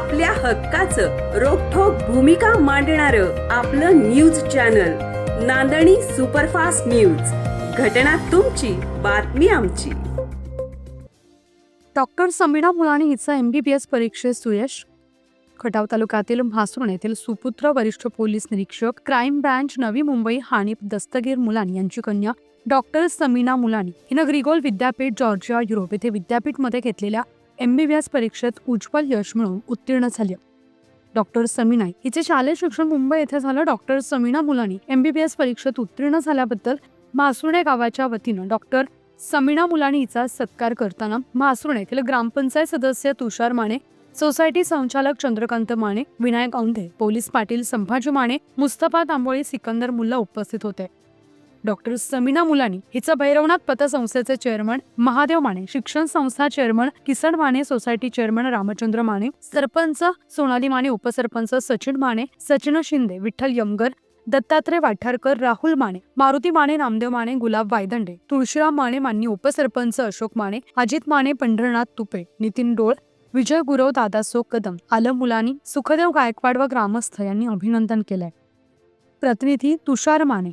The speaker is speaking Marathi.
आपल्या हक्काचं रोखोक भूमिका मांडणार आपलं news channel Nandni superfast news. घटना तुमची बातमी आमची. Doctor Samina Mulani B S परीक्षेत सुयश. खटाव तालुक्यातील म्हासुण येथील सुपुत्र वरिष्ठ पोलीस निरीक्षक क्राईम ब्रँच नवी मुंबई हानिफ दस्तगीर मुलानी यांची कन्या डॉक्टर समीना मुलानी हिनं ग्रिगोल विद्यापीठ जॉर्जिया युरोप येथे विद्यापीठमध्ये घेतलेल्या एम बी बी एस परीक्षेत उज्ज्वल यश मिळवून उत्तीर्ण झाली. डॉक्टर समीना हिचे शालेय शिक्षण मुंबई येथे झालं. Doctor Samina Mulani M B B S परीक्षेत उत्तीर्ण झाल्याबद्दल मासुणे गावाच्या वतीनं डॉक्टर समीना मुलानी हिचा सत्कार करताना म्हासुण येथील ग्रामपंचायत सदस्य तुषार माने सोसायटी संचालक चंद्रकांत माने विनायक औंधे पोलीस पाटील संभाजी माने मुस्तफा तांबोळी सिकंदर मुल्ला उपस्थित होते. डॉक्टर समीना मुलानी हिचं भैरवनाथ पतसंस्थेचे चेअरमन महादेव माने शिक्षण संस्था chairman Kisan Mane society chairman Ramchandra Mane sarpanch Sonali Mane उपसरपंच सचिन माने सचिन शिंदे विठ्ठल यमगर दत्तात्रय वाठारकर राहुल माने मारुती माने नामदेव माने गुलाब वायदंडे तुळशीराम माने मान्य उपसरपंच अशोक माने अजित माने पंढरनाथ तुपे नितीन डोळ विजय गुरव दादासो कदम आलम मुलानी सुखदेव गायकवाड व ग्रामस्थ यांनी अभिनंदन केलंय. प्रतिनिधी तुषार माने.